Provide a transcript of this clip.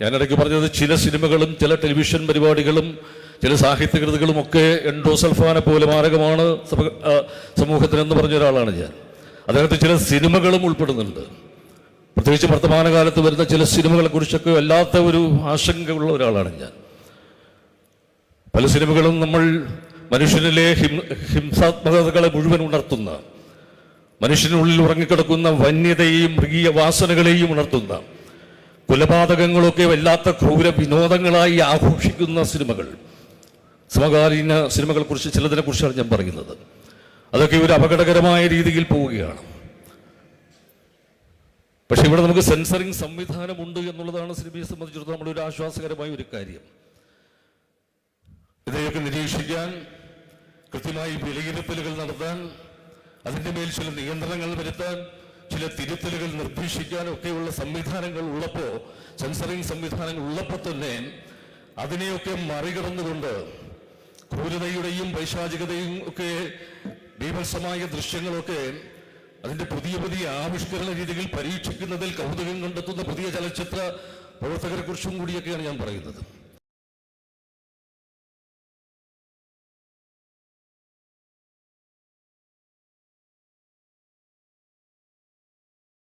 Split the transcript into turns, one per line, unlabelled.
ഞാനിടയ്ക്ക് പറഞ്ഞത് ചില സിനിമകളും ചില ടെലിവിഷൻ പരിപാടികളും ചില സാഹിത്യകൃതികളും ഒക്കെ എൻഡോസൾഫാനെ പോലെ മാരകമാണ് സമൂഹത്തിനെന്ന് പറഞ്ഞ ഒരാളാണ് ഞാൻ. അദ്ദേഹത്തെ ചില സിനിമകളും ഉൾപ്പെടുന്നുണ്ട്. പ്രത്യേകിച്ച് വർത്തമാനകാലത്ത് വരുന്ന ചില സിനിമകളെക്കുറിച്ചൊക്കെ വല്ലാത്ത ഒരു ആശങ്കയുള്ള ഒരാളാണ് ഞാൻ. പല സിനിമകളും നമ്മൾ മനുഷ്യനിലെ ഹിം ഹിംസാത്മകതകളെ മുഴുവൻ ഉണർത്തുന്ന മനുഷ്യനുള്ളിൽ ഉറങ്ങിക്കിടക്കുന്ന വന്യതയെയും മൃഗീയ വാസനകളെയും ഉണർത്തുന്ന കൊലപാതകങ്ങളൊക്കെ വല്ലാത്ത ക്രൂര വിനോദങ്ങളായി ആഘോഷിക്കുന്ന സിനിമകൾ. സമകാലീന സിനിമകളെ കുറിച്ച് ചിലതിനെ കുറിച്ചാണ് ഞാൻ പറയുന്നത്. അതൊക്കെ ഒരു അപകടകരമായ രീതിയിൽ പോവുകയാണ്. പക്ഷെ ഇവിടെ നമുക്ക് സെൻസറിങ് സംവിധാനമുണ്ട് എന്നുള്ളതാണ് സിനിമയെ സംബന്ധിച്ചിടത്തോളം നമ്മുടെ ഒരു ആശ്വാസകരമായ ഒരു കാര്യം. ഇതിനെയൊക്കെ നിരീക്ഷിക്കാൻ കൃത്യമായി വിലയിരുത്തലുകൾ നടത്താൻ അതിന്റെ മേൽ ചില നിയന്ത്രണങ്ങൾ വരുത്താൻ ചില തിരുത്തലുകൾ നിർദ്ദേശിക്കാനും ഒക്കെയുള്ള സംവിധാനങ്ങൾ ഉള്ളപ്പോൾ സെൻസറിങ് സംവിധാനങ്ങൾ ഉള്ളപ്പോൾ തന്നെ അതിനെയൊക്കെ മറികടന്നുകൊണ്ട് ക്രൂരതയുടെയും വൈശാചികതയും ഒക്കെ ബീഭത്സമായ ദൃശ്യങ്ങളൊക്കെ അതിന്റെ പുതിയ പുതിയ ആവിഷ്കരണ രീതികൾ പരീക്ഷിക്കുന്നതിൽ കൗതുകം കണ്ടെത്തുന്ന പുതിയ ചലച്ചിത്ര പ്രവർത്തകരെ കുറിച്ചും കൂടിയൊക്കെയാണ് ഞാൻ പറയുന്നത്.